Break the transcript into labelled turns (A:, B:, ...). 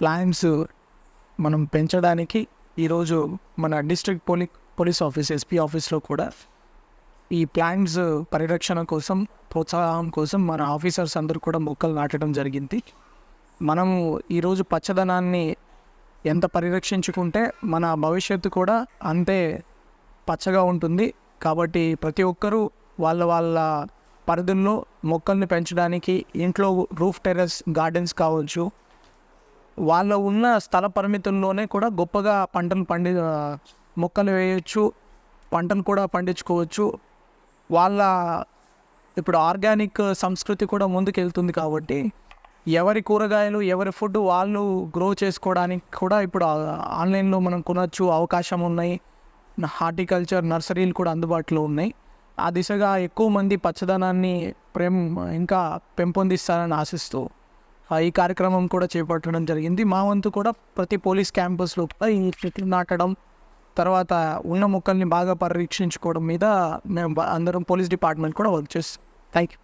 A: Plans మనం పెంచడానికి ఈరోజు మన డిస్ట్రిక్ట్ పోలీ పోలీస్ ఆఫీస్ ఎస్పీ ఆఫీస్లో కూడా ఈ ప్లాంట్స్ పరిరక్షణ కోసం ప్రోత్సాహం కోసం మన ఆఫీసర్స్ అందరూ కూడా మొక్కలు నాటడం జరిగింది. మనము ఈరోజు పచ్చదనాన్ని ఎంత పరిరక్షించుకుంటే మన భవిష్యత్తు కూడా అంతే పచ్చగా ఉంటుంది. కాబట్టి ప్రతి ఒక్కరూ వాళ్ళ వాళ్ళ పరిధుల్లో మొక్కల్ని పెంచడానికి ఇంట్లో రూఫ్ టెర్రస్ గార్డెన్స్ కావచ్చు వాళ్ళ ఉన్న స్థల పరిమితుల్లోనే కూడా గొప్పగా పంటలు పండి మొక్కలు వేయచ్చు పంటలు కూడా పండించుకోవచ్చు. వాళ్ళ ఇప్పుడు ఆర్గానిక్ సంస్కృతి కూడా ముందుకెళ్తుంది కాబట్టి ఎవరి కూరగాయలు ఎవరి ఫుడ్ వాళ్ళు గ్రో చేసుకోవడానికి కూడా ఇప్పుడు ఆన్లైన్లో మనం కొనచ్చు అవకాశం ఉన్నాయి. హార్టికల్చర్ నర్సరీలు కూడా అందుబాటులో ఉన్నాయి. ఆ దిశగా ఎక్కువ మంది పచ్చదనాన్ని ప్రేమ ఇంకా పెంపొందిస్తారని ఆశిస్తూ ఈ కార్యక్రమం కూడా చేపట్టడం జరిగింది. మా వంతు కూడా ప్రతి పోలీస్ క్యాంపస్లో ఈ చెట్లు నాటడం తర్వాత ఉన్న మొక్కల్ని బాగా పరిరక్షించుకోవడం మీద మేము అందరం పోలీస్ డిపార్ట్మెంట్ కూడా వర్క్ చేస్తాం. Thank you